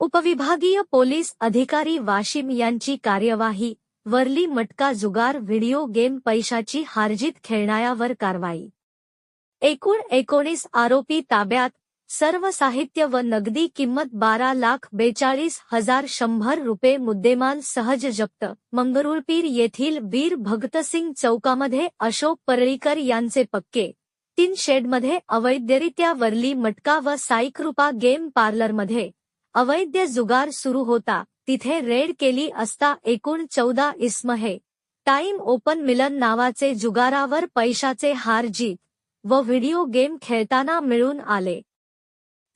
उपविभागीय पोलीस अधिकारी वाशिम यांची कार्यवाही वरली मटका जुगार व्हिडिओ गेम पैशाची हारजीत खेळणाऱ्यावर कारवाई. एकूण एकोणीस आरोपी ताब्यात सर्व साहित्य व नगदी किंमत बारा लाख बेचाळीस हजार शंभर रुपये मुद्देमाल सहज जप्त मंगरुळपीर येथील वीर भगतसिंग चौकामध्ये अशोक परळीकर यांचे पक्के तीन शेडमध्ये अवैधरित्या वरली मटका व साईकृपा गेम पार्लरमध्ये अवैध जुगार सुरू होता. तिथे रेड केली असता एकूण चौदा इस्म हे टाइम ओपन मिलन नावाचे जुगारावर पैशाचे हार जीत व व्हिडिओ गेम खेळताना मिळून आले.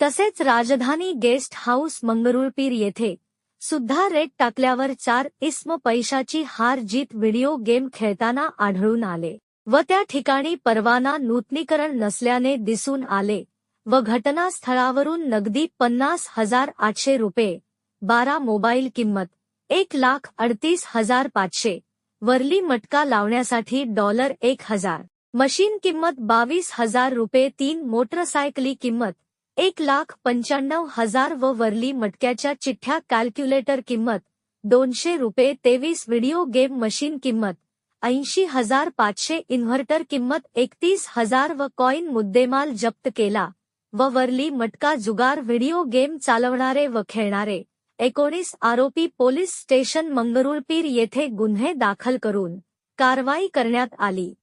तसेच राजधानी गेस्ट हाऊस मंगरुळपीर येथे सुद्धा रेट टाकल्यावर चार इस्म पैशाची हार जीत व्हिडिओ गेम खेळताना आढळून आले व त्या ठिकाणी परवाना नूतनीकरण नसल्याने दिसून आले. व घटनास्थळावरून नगदी पन्नास हजार आठशे रुपये. बारा मोबाईल किंमत एक लाख अडतीस हजार पाचशे. वरली मटका लावण्यासाठी डॉलर एक हजार. मशीन किंमत बावीस हजार रुपये. तीन मोटरसायकली किंमत एक लाख पंच्याण्णव हजार व वरली मटक्याच्या चिठ्ठ्या कॅल्क्युलेटर किंमत दोनशे रुपये. तेवीस व्हिडिओ गेम मशीन किंमत ऐंशी हजार पाचशे इन्व्हर्टर किंमत एकतीस हजार व कॉईन मुद्देमाल जप्त केला. व वरली मटका जुगार व्हिडिओ गेम चालवणारे व खेळणारे. एकोणीस आरोपी पोलीस स्टेशन मंगरुळपीर येथे गुन्हे दाखल करून कारवाई करण्यात आली.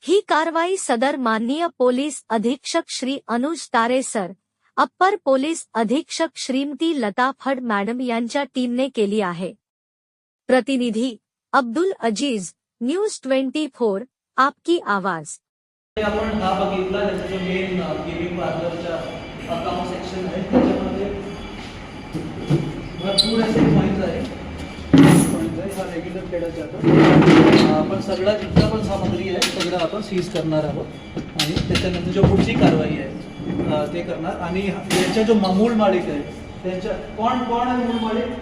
ही कारवाई सदर माननीय पोलीस अधीक्षक श्री अनुज तारे सर अप्पर पोलीस अधीक्षक श्रीमती लता फड मॅडम यांच्या टीमने केली आहे. प्रतिनिधी Abdul Aziz news twenty four आपकी आवाज. आपण हा बघितला त्याचा जो मेन गेमिंग पार्लरच्या अकाउंट सेक्शन आहे त्याच्यामध्ये भरपूर असे पॉईंट आहे पॉईंट आहे हा रेग्युलर खेळत जातो. आपण सगळा जितका पण सामग्री आहे सगळं आपण सीज करणार आहोत. आणि त्याच्यानंतर जो पुढची कारवाई आहे ते करणार. आणि यांच्या जो मूळ मालिक आहे त्यांच्या कोण कोण आहे मूळ मालिक?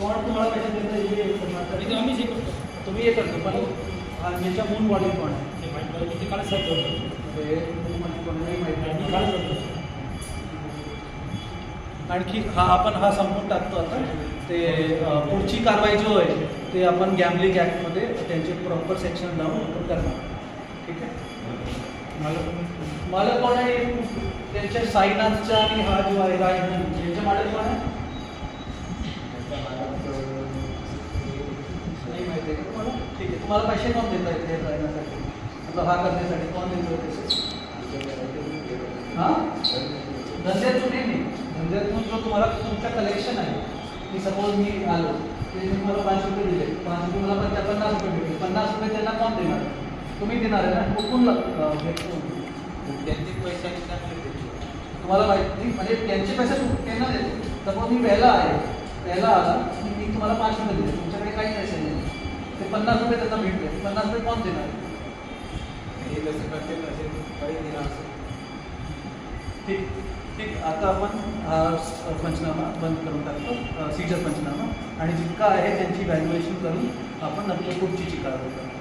कोण तुम्हाला पैसे देतं हे करणार? आम्ही जे करतो. तुम्ही हे करतो पण हा, यांच्या मूळ मालिक कोण आहे? ते माहिती पडलं की ते कालच साहेब करतो. कोणालाही माहीत नाही. आणखी हा आपण हा संपून टाकतो आता. ते पुढची कारवाई जो आहे ते आपण गॅमलिंग ॲक्टमध्ये त्यांचे प्रॉपर सेक्शन लावून आपण करणार. ठीक आहे? मला कोण आहे? त्यांच्या साईनाथचा आणि हा जो आहे राय यांच्या मालक कोण आहे? तुम्हाला पैसे कोण देत आहेत हे करण्यासाठी? मतलब हा करण्यासाठी कोण देतो पैसे हाँ? धंद्यातून नाही. धंद्यातून जो तुम्हाला तुमचं कलेक्शन आहे की सपोज़ मी आलो ते तुम्हाला पाच रुपये दिले. पाच रुपये मला पण त्या पन्नास रुपये भेटले पन्नास रुपये त्यांना कोण देणार? तुम्ही देणार आहे ना? कुठून भेटतो त्यांचे पैसे तुम्हाला माहिती म्हणजे त्यांचे पैसे त्यांना देतो. सपोज़ मी पहिला आहे पहिला आला की मी तुम्हाला पाच रुपये दिले. तुमच्याकडे काही पैसे नाही. ते पन्नास रुपये त्यांना भेटले. पन्नास रुपये कोण देणार. हे जसं करतील तसे काही दिला असेल. ठीक ठीक. आता आपण हा पंचनामा बंद करून टाकतो. सीजर पंचनामा. आणि जितका आहे त्यांची व्हॅल्युएशन करून आपण नंतर पुढची कारवाई करतो